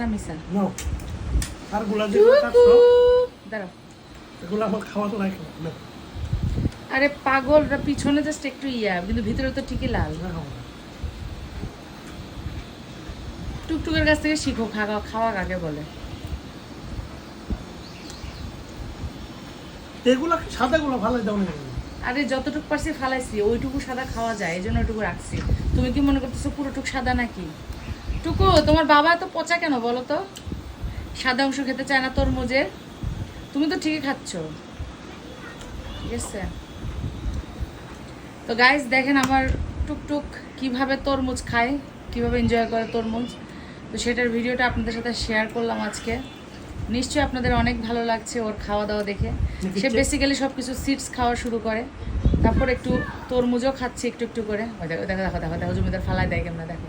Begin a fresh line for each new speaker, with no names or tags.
না
আরগুলা যেগুলো কাটছো
দাঁড়াও।
এগুলো আমার খাওয়া লাগে না।
আরে পাগল পিছনে জাস্ট একটু ইয়া কিন্তু ভিতরে তো ঠিকই লাল। টুকটুকের কাছ থেকে শিখো খাওয়া খাওয়া কাকে বলে।
এগুলা সাদাগুলো ভালো দাও না।
আরে যতটুকু পারছি ফালাইছি ওইটুকু সাদা খাওয়া যায় এই জন্য ওইটুকু রাখছি। তুমি কি মনে করতেছো পুরোটুক সাদা নাকি? টুকু তোমার বাবা এত পচা কেন বলো তো? সাদা অংশ খেতে চায় না তরমুজের? তুমি তো ঠিকই খাচ্ছ। ঠিক আছে। তো গাইজ দেখেন আমার টুকটুক কীভাবে তরমুজ খায় কীভাবে এনজয় করে তরমুজ। তো সেটার ভিডিওটা আপনাদের সাথে শেয়ার করলাম আজকে। নিশ্চয়ই আপনাদের অনেক ভালো লাগছে ওর খাওয়া দাওয়া দেখে সে বেসিক্যালি সব কিছু সিডস খাওয়া শুরু করে। তারপর একটু তরমুজও খাচ্ছে একটু একটু করে। দেখো দেখো দেখো দেখো জমিদার ফালায় দেয় কেমন দেখো।